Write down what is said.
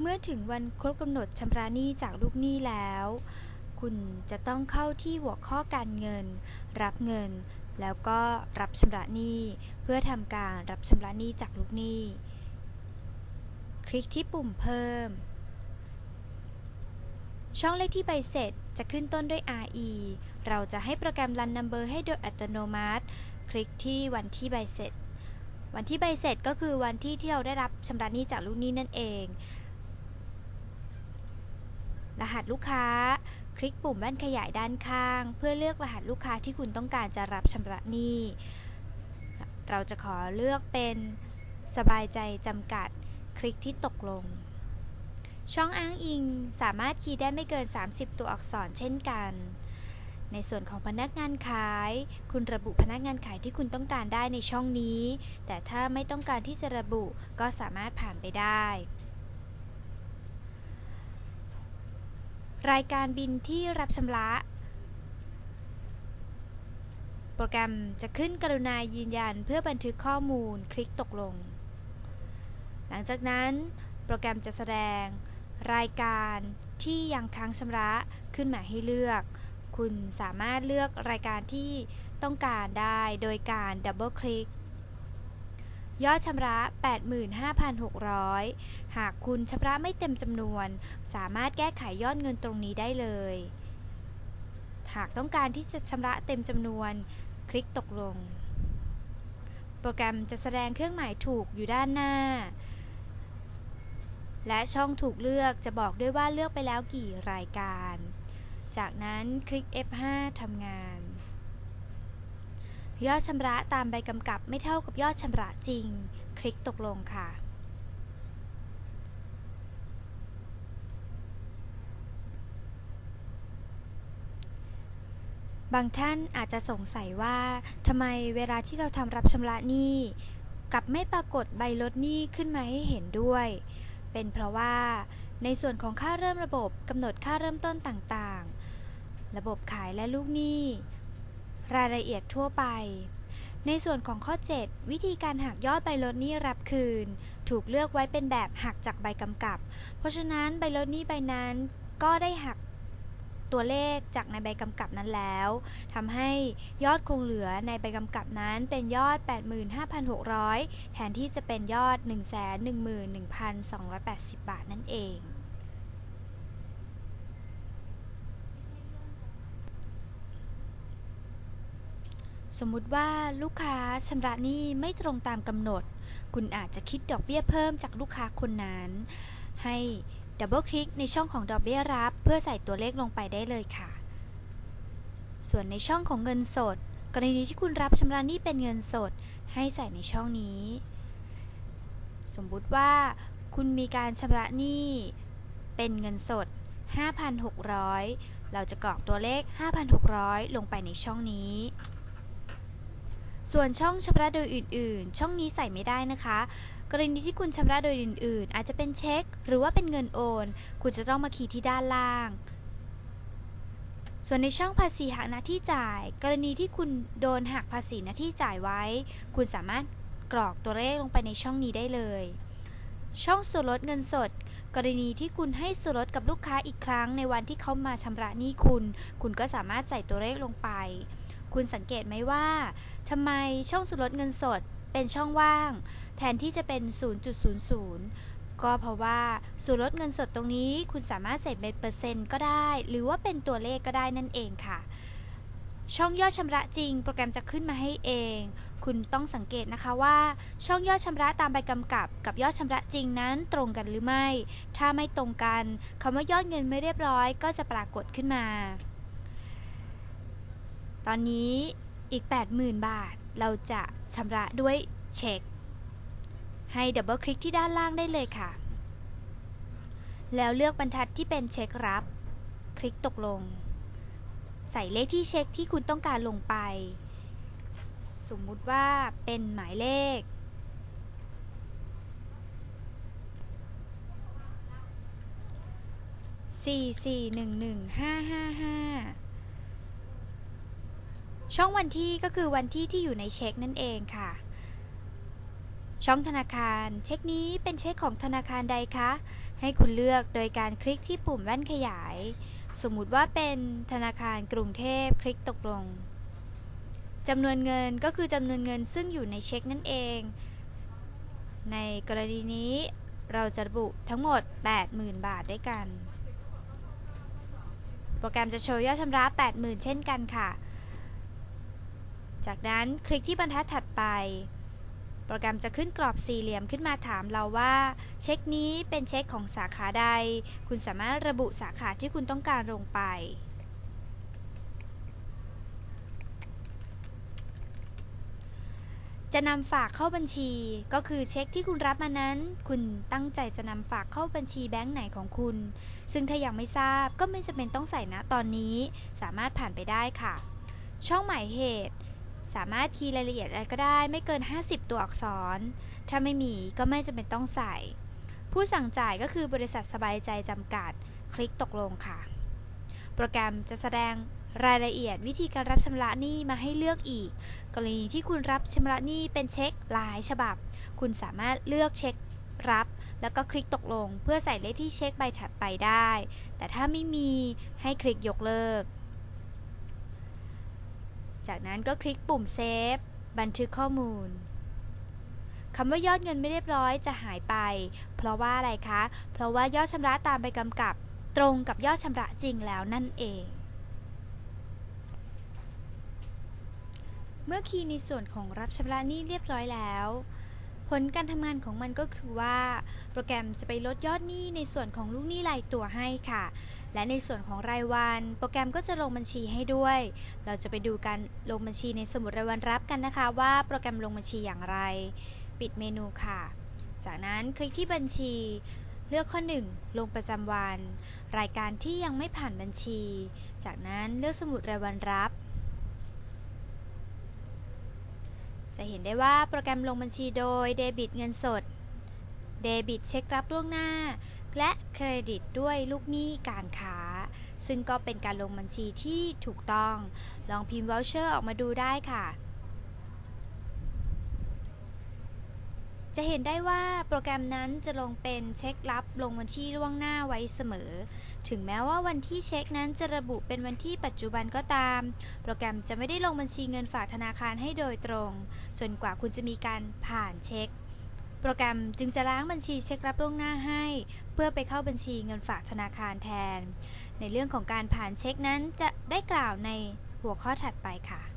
เมื่อถึงวันครบกำหนดชำระหนี้จากลูกหนี้แล้ว คุณจะต้องเข้าที่หัวข้อการเงิน รับเงิน แล้วก็รับชำระหนี้ เพื่อทำการรับชำระหนี้จากลูกหนี้ คลิกที่ปุ่มเพิ่ม ช่องเลขที่ใบเสร็จจะขึ้นต้นด้วย RE เราจะให้โปรแกรม Run Number ให้โดยอัตโนมัติ คลิกที่วันที่ใบเสร็จ วันที่ใบเสร็จก็คือวันที่ที่เราได้รับชำระหนี้จากลูกหนี้นั่นเอง รหัสลูกค้า คลิกปุ่มแว่นขยายด้านข้าง เพื่อเลือกรหัสลูกค้าที่คุณต้องการจะรับชำระหนี้ เราจะขอเลือกเป็นสบายใจจำกัด คลิกที่ตกลง ช่องอ้างอิงสามารถคีย์ได้ไม่เกิน 30 ตัวอักษรเช่นกันในส่วนของพนักงานขาย คุณระบุพนักงานขายที่คุณต้องการได้ในช่องนี้ แต่ถ้าไม่ต้องการที่จะระบุก็สามารถผ่านไปได้ รายการบินที่รับชำระ โปรแกรมจะขึ้นกรุณายืนยันเพื่อบันทึกข้อมูลคลิกตกลง หลังจากนั้น โปรแกรมจะแสดง รายการที่ยังค้างชำระขึ้นมาให้เลือก คุณสามารถเลือกรายการที่ต้องการได้โดยการดับเบิลคลิก ยอดชำระ 85,600 หากคุณชำระไม่เต็มจำนวน สามารถแก้ไขยอดเงินตรงนี้ได้เลย หากต้องการที่จะชำระเต็มจำนวน คลิกตกลง โปรแกรมจะแสดงเครื่องหมายถูกอยู่ด้านหน้า และช่องถูกเลือกจะบอกด้วยว่าเลือกไปแล้วกี่รายการ จากนั้นคลิก F5 ทำงาน ยอดชำระตามใบกำกับไม่เท่ากับยอดชำระจริง คลิกตกลงค่ะ บางท่านอาจจะสงสัยว่าทำไมเวลาที่เราทำรับชำระหนี้กลับไม่ปรากฏใบลดหนี้ขึ้นมาให้เห็นด้วย เป็นเพราะว่าในส่วนของค่าเริ่มระบบกำหนดค่าเริ่มต้นต่างๆ ระบบขายและลูกหนี้ รายละเอียดทั่วไป ในส่วนของข้อ 7 วิธีการหักยอดใบลดหนี้รับคืน ถูกเลือกไว้เป็นแบบหักจากใบกำกับ เพราะฉะนั้นใบลดหนี้ใบนั้นก็ได้หักตัวเลขจากในใบกำกับนั้นแล้วทำให้ยอดคงเหลือในใบกำกับนั้นเป็นยอด 85,600 แทนที่จะเป็นยอด 111,280 บาทนั่นเอง สมมุติว่าลูกค้าชำระหนี้ไม่ตรงตามกำหนด คุณอาจจะคิดดอกเบี้ยเพิ่มจากลูกค้าคนนั้น ให้ดับเบิลคลิกในช่องของดอกเบี้ยรับ เพื่อใส่ตัวเลขลงไปได้เลยค่ะ ส่วนในช่องของเงินสด กรณีที่คุณรับชำระหนี้เป็นเงินสด ให้ใส่ในช่องนี้ สมมุติว่าคุณมีการชำระหนี้เป็นเงินสด 5,600 เราจะกรอกตัวเลข 5,600 ลงไปในช่องนี้ ส่วนช่องชำระโดยอื่น ๆ ช่องนี้ใส่ไม่ได้นะคะ กรณีที่คุณชำระโดยอื่น ๆ อาจจะเป็นเช็ค หรือว่าเป็นเงินโอน คุณจะต้องมาคีย์ที่ด้านล่าง ส่วนในช่องภาษีหักหน้าที่จ่าย กรณีที่คุณโดนหักภาษีหน้าที่จ่ายไว้ คุณสามารถกรอกตัวเลขลงไปในช่องนี้ได้เลย ช่องส่วนลดเงินสด กรณีที่คุณให้ส่วนลดกับลูกค้าอีกครั้งในวันที่เขามาชำระหนี้คุณ คุณก็สามารถใส่ตัวเลขลงไป คุณสังเกตไหมว่าทำไมช่องส่วนลดเงินสดเป็นช่องว่าง แทนที่จะเป็น 0.00 ก็เพราะว่าส่วนลดเงินสดตรงนี้คุณสามารถใส่เป็นเปอร์เซ็นต์ก็ได้ หรือว่าเป็นตัวเลขก็ได้นั่นเองค่ะ ช่องยอดชำระจริง โปรแกรมจะขึ้นมาให้เอง คุณต้องสังเกตนะคะว่า ช่องยอดชำระตามใบกำกับ กับยอดชำระจริงนั้นตรงกันหรือไม่ ถ้าไม่ตรงกันคำว่ายอดเงินไม่เรียบร้อย ก็จะปรากฏขึ้นมา ตอนนี้อีก 80,000 บาท เราจะชำระด้วยเช็ค ให้ดับเบิลคลิกที่ด้านล่างได้เลยค่ะ แล้วเลือกบรรทัดที่เป็นเช็ครับ คลิกตกลง ใส่เลขที่เช็คที่คุณต้องการลงไป สมมุติว่าเป็นหมายเลขสี่สี่หนึ่งหนึ่งห้าห้าห้า ช่องวันที่ก็คือวันที่ที่อยู่ในเช็คนั่นเองค่ะ ช่องธนาคาร เช็คนี้เป็นเช็คของธนาคารใดคะ ให้คุณเลือกโดยการคลิกที่ปุ่มแว่นขยาย สมมุติว่าเป็นธนาคารกรุงเทพคลิกตกลงจำนวนเงินก็คือจำนวนเงินซึ่งอยู่ในเช็คนั่นเอง ในกรณีนี้เราจะระบุทั้งหมด 80,000 บาทด้วยกัน โปรแกรมจะโชว์ยอดชำระ 80,000 เช่นกันค่ะ จากนั้นคลิกที่บรรทัดถัดไป โปรแกรมจะขึ้นกรอบสี่เหลี่ยมขึ้นมาถามเราว่า เช็คนี้เป็นเช็คของสาขาใด คุณสามารถระบุสาขาที่คุณต้องการลงไปจะนำฝากเข้าบัญชีก็คือเช็คที่คุณรับมานั้น คุณตั้งใจจะนำฝากเข้าบัญชีแบงก์ไหนของคุณ ซึ่งถ้ายังไม่ทราบก็ไม่จำเป็นต้องใส่นะตอนนี้ สามารถผ่านไปได้ค่ะ ช่องหมายเหตุ สามารถคีย์รายละเอียดอะไรก็ได้ไม่เกิน 50 ตัวอักษร ถ้าไม่มีก็ไม่จำเป็นต้องใส่ ผู้สั่งจ่ายก็คือบริษัทสบายใจจำกัด คลิกตกลงค่ะ โปรแกรมจะแสดงรายละเอียดวิธีการรับชำระหนี้มาให้เลือกอีก กรณีที่คุณรับชำระหนี้เป็นเช็คหลายฉบับ คุณสามารถเลือกเช็ครับ แล้วก็คลิกตกลง เพื่อใส่เลขที่เช็คใบถัดไปได้ แต่ถ้าไม่มีให้คลิกยกเลิก จากนั้นก็คลิกปุ่มเซฟบันทึกข้อมูลคำว่ายอดเงินไม่เรียบร้อยจะหายไป เพราะว่าอะไรคะ เพราะว่ายอดชำระตามใบกำกับ ตรงกับยอดชำระจริงแล้วนั่นเอง เมื่อคีย์ในส่วนของรับชำระหนี้เรียบร้อยแล้ว ผลการทำงานของมันก็คือว่า โปรแกรมจะไปลดยอดหนี้ในส่วนของลูกหนี้รายตัวให้ค่ะ และในส่วนของรายวัน โปรแกรมก็จะลงบัญชีให้ด้วย เราจะไปดูการลงบัญชีในสมุดรายวันรับกันนะคะ ว่าโปรแกรมลงบัญชีอย่างไร ปิดเมนูค่ะ จากนั้นคลิกที่บัญชี เลือกข้อ 1 ลงประจำวัน รายการที่ยังไม่ผ่านบัญชี จากนั้นเลือกสมุดรายวันรับ จะเห็นได้ว่าโปรแกรมลงบัญชีโดยเดบิตเงินสด เดบิตเช็ครับล่วงหน้า และเครดิตด้วยลูกหนี้การค้า ซึ่งก็เป็นการลงบัญชีที่ถูกต้อง ลองพิมพ์ voucher ออกมาดูได้ค่ะ จะเห็นได้ว่าโปรแกรมนั้นจะลงเป็นเช็ครับลงวันที่ล่วงหน้าไว้เสมอ ถึงแม้ว่าวันที่เช็คนั้นจะระบุเป็นวันที่ปัจจุบันก็ตาม โปรแกรมจะไม่ได้ลงบัญชีเงินฝากธนาคารให้โดยตรง จนกว่าคุณจะมีการผ่านเช็ค โปรแกรมจึงจะล้างบัญชีเช็ครับล่วงหน้าให้ เพื่อไปเข้าบัญชีเงินฝากธนาคารแทน ในเรื่องของการผ่านเช็คนั้นจะได้กล่าวในหัวข้อถัดไปค่ะ